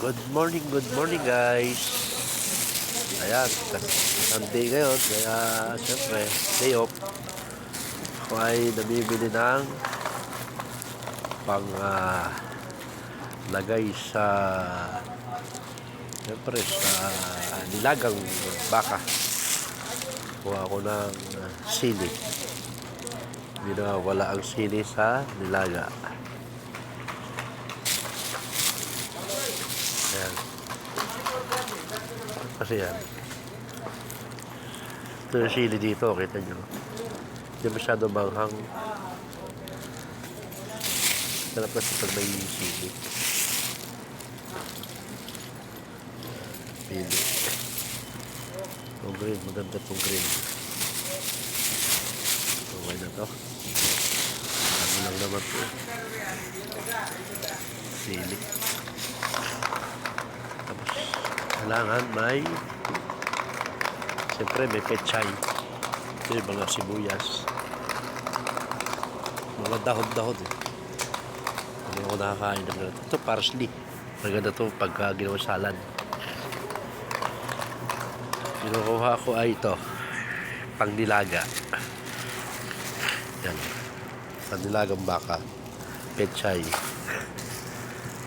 Good morning, good morning guys. Ayan, Sunday ngayon, kaya syempre, day off. Ako ay namimili ng pang ah, lagay sa syempre sa nilagang baka. Kuha ako ng sili. Hindi na wala ang sili sa nilaga. Kasi yan. Ito yung sili dito, kita nyo. Hindi masyado manghang. Sarap kasi pag may sili. Pili. Itong green, maganda itong green. Okay na to. Ano lang naman to. Sili. Kailangan may siyempre may pechay. Ito yung mga sibuyas. Mga dahon-dahon eh. Hindi ako nakakain ng ganito. Ito parsley. Maganda to pagka ginawa salad. Kinukuha ko ay ito. Pangnilaga. Yan. Pangnilagang baka. Pechay.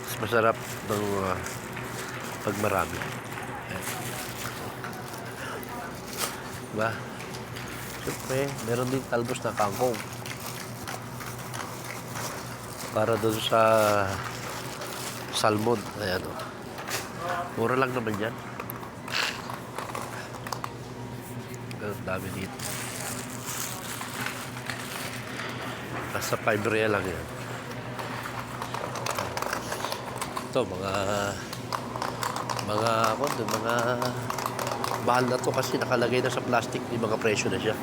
Mas masarap ng uh, pag marami. Ayan. Diba? Siyempre, meron din talbos na kangkong. Para doon sa salmon. Ayan o. Mura lang naman yan. Ang dami dito. Basta 5 real lang yan. Ito, mga mga ako mga mahal na to kasi nakalagay na sa plastic yung mga presyo na siya.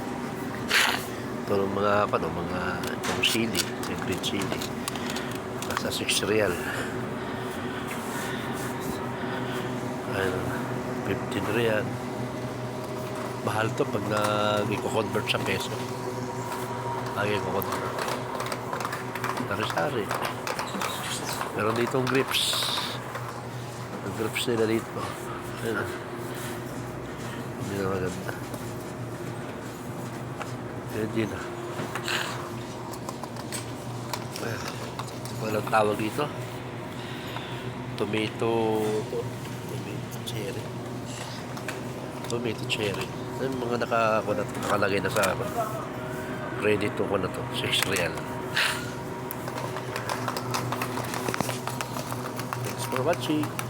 Ito mga ano, mga itong sili yung green sili nasa 6 real. Ayun 15 real. Mahal to pag nag-convert sa peso. Lagi ko-convert sari-sari. Meron ditong grips. Ang grips nila dito. Ayun. Hindi na maganda. Ah. Ayun. Walang tawag dito. Tomato. Tomato cherry. Tomato cherry. Ayun mga naka, na, nakalagay na sa credit ko na to. 6 real. Thanks for watching.